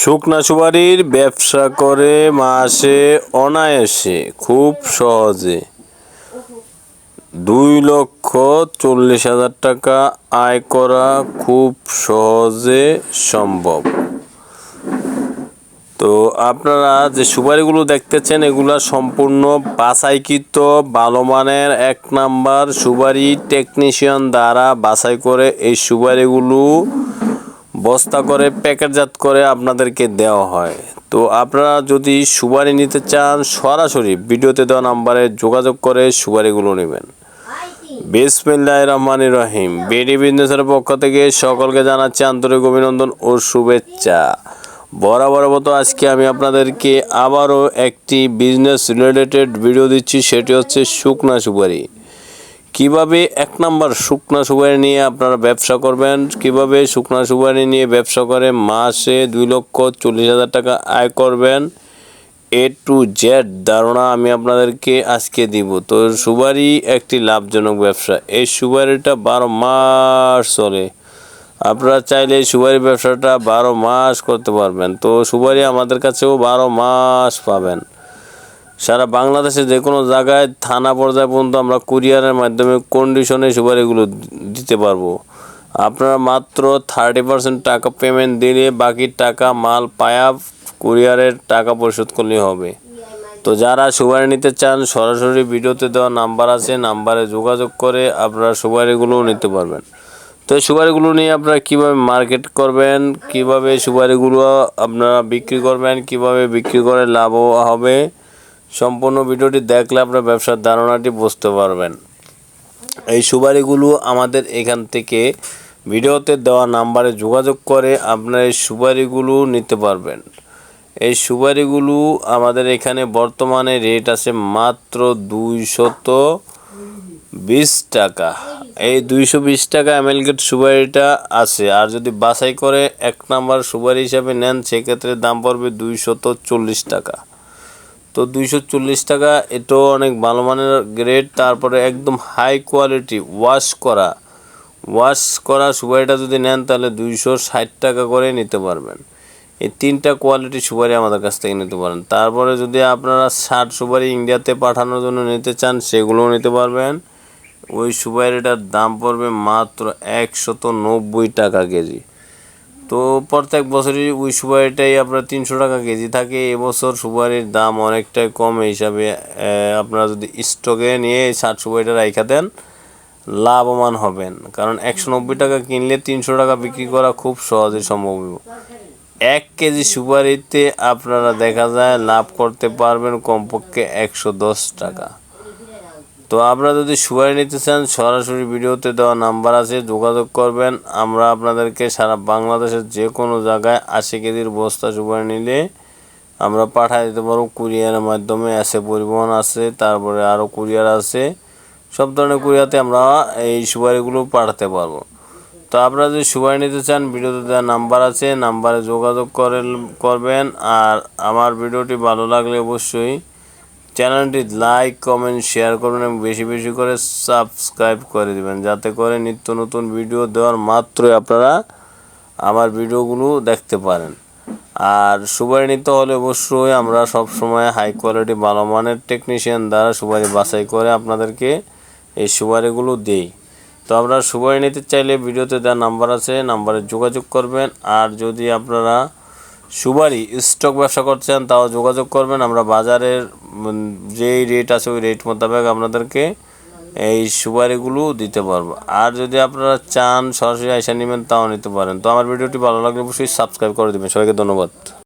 শুকনা সুপারির ব্যবসা করে মাসে অনায়াসে, খুব সহজে। দুই লক্ষ চল্লিশ হাজার টাকা আয় করা খুব সহজে সম্ভব। তো আপনারা যে সুপারিগুলো দেখতেছেন, এগুলা সম্পূর্ণ বাছাইকৃত, ভালো মানের এক নাম্বার সুপারি টেকনিশিয়ান দ্বারা বাছাই করে এই সুপারিগুলো বস্তা করে, প্যাকেটজাত করে আপনাদেরকে দেওয়া হয়। তো আপনারা যদি সুপারি নিতে চান, সরাসরি ভিডিওতে দেওয়া নাম্বারে যোগাযোগ করে সুপারিগুলো নেবেন। বিসমিল্লাহ রহমান রহিম। বিডি বিজনেসের পক্ষ থেকে সকলকে জানাচ্ছি আন্তরিক অভিনন্দন ও শুভেচ্ছা। বরাবর মতো আজকে আমি আপনাদেরকে আবারও একটি বিজনেস রিলেটেড ভিডিও দিচ্ছি, সেটি হচ্ছে শুকনা সুপারি। কীভাবে এক নাম্বার শুকনা সুপারি নিয়ে আপনারা ব্যবসা করবেন? কীভাবে শুকনা সুপারি নিয়ে ব্যবসা করে মাসে দুই লক্ষ চল্লিশ হাজার টাকা আয় করবেন? এ টু জেড ধারণা আমি আপনাদেরকে আজকে দিব। তো সুপারি একটি লাভজনক ব্যবসা। এই সুপারিটা বারো মাস চলে। আপনারা চাইলে এই সুপারি ব্যবসাটা বারো মাস করতে পারবেন। তো সুপারি আমাদের কাছেও বারো মাস পাবেন। সারা বাংলাদেশে যে কোনো জায়গায় থানা পর্যায়ে পর্যন্ত আমরা কুরিয়ারের মাধ্যমে কন্ডিশনে সুপারিগুলো দিতে পারব। আপনারা মাত্র থার্টি পার্সেন্ট টাকা পেমেন্ট দিলে বাকি টাকা মাল পায়া কুরিয়ারের টাকা পরিশোধ করলেই হবে। তো যারা সুপারি নিতে চান, সরাসরি ভিডিওতে দেওয়া নাম্বার আছে, নাম্বারে যোগাযোগ করে আপনারা সুপারিগুলোও নিতে পারবেন। তো সুপারিগুলো নিয়ে আপনারা কীভাবে মার্কেট করবেন, কীভাবে সুপারিগুলো আপনারা বিক্রি করবেন, কীভাবে বিক্রি করে লাভ হবে সম্পূর্ণ ভিডিওটি দেখলে আপনার ব্যবসার ধারণাটি বুঝতে পারবেন। এই সুপারিগুলো আমাদের এখান থেকে ভিডিওতে দেওয়া নাম্বারে যোগাযোগ করে আপনার এই সুপারিগুলো নিতে পারবেন। এই সুপারিগুলো আমাদের এখানে বর্তমানে রেট আছে মাত্র দুইশত বিশ টাকা। এই দুইশো বিশ টাকা অ্যামেলগেট সুপারিটা আছে। আর যদি বাছাই করে এক নাম্বার সুপারি হিসাবে নেন, সেক্ষেত্রে দাম পড়বে দুইশত চল্লিশ টাকা। তো দুইশো চল্লিশ টাকা, এটাও অনেক ভালো মানের গ্রেড তারপরে একদম হাই কোয়ালিটি ওয়াশ করা। ওয়াশ করা সুপারিটা যদি নেন, তাহলে দুইশো ষাট টাকা করে নিতে পারবেন। এই তিনটা কোয়ালিটি সুপারি আমাদের কাছ থেকে নিতে পারেন। তারপরে যদি আপনারা ষাট সুপারি ইন্ডিয়াতে পাঠানোর জন্য নিতে চান, সেগুলোও নিতে পারবেন। ওই সুপারিটার দাম পড়বে মাত্র একশত নব্বই টাকা কেজি। তো প্রত্যেক বছরই ওই সুপারিটাই আপনার তিনশো টাকা কেজি থাকে। এবছর সুপারির দাম অনেকটাই কম হিসাবে আপনারা যদি স্টকে নিয়ে ষাট সুপারিটা রাইখা দেন, লাভবান হবেন। কারণ একশো নব্বই টাকা কিনলে তিনশো টাকা বিক্রি করা খুব সহজে সম্ভব। এক কেজি সুপারিতে আপনারা দেখা যায় লাভ করতে পারবেন কমপক্ষে একশো দশ টাকা। তো আপনারা যদি সুপারি নিতে চান, সরাসরি ভিডিওতে দেওয়া নাম্বার আছে, যোগাযোগ করবেন। আমরা আপনাদেরকে সারা বাংলাদেশের যে কোনো জায়গায় আশি কেজির বস্তা সুপারি নিলে আমরা পাঠিয়ে দিতে পারব। কুরিয়ারের মাধ্যমে এসে পরিবহন আছে, তারপরে আরও কুরিয়ার আছে। সব ধরনের কুরিয়াতে আমরা এই সুপারিগুলো পাঠাতে পারব। তো আপনারা যদি সুপারি নিতে চান, ভিডিওতে দেওয়া নাম্বার আছে, নাম্বারে যোগাযোগ করেন করবেন। আর আমার ভিডিওটি ভালো লাগলে অবশ্যই চ্যানেলটি লাইক, কমেন্ট, শেয়ার করবেন এবং বেশি বেশি করে সাবস্ক্রাইব করে দেবেন। যাতে করে নিত্য নতুন ভিডিও দেওয়ার মাত্রই আপনারা আমার ভিডিওগুলো দেখতে পারেন। আর সুপারি নিতে হলে অবশ্যই আমরা সব সময় হাই কোয়ালিটি ভালো মানের টেকনিশিয়ান দ্বারা সুপারি বাছাই করে আপনাদেরকে এই সুপারিগুলো দিই। তো আপনারা সুপারি নিতে চাইলে ভিডিওতে দেওয়া নাম্বার আছে নাম্বারে যোগাযোগ করবেন। আর যদি আপনারা সুপারি, স্টক ব্যবসা করছেন, তাও যোগাযোগ করবেন। আমরা বাজারের যেই রেট আছে ওই রেট মোতাবেক আপনাদেরকে এই সুপারিগুলো দিতে পারব। আর যদি আপনারা চান, সরাসরি আইসা নেবেন, তাও নিতে পারেন। তো আমার ভিডিওটি ভালো লাগলে অবশ্যই সাবস্ক্রাইব করে দেবেন। সবাইকে ধন্যবাদ।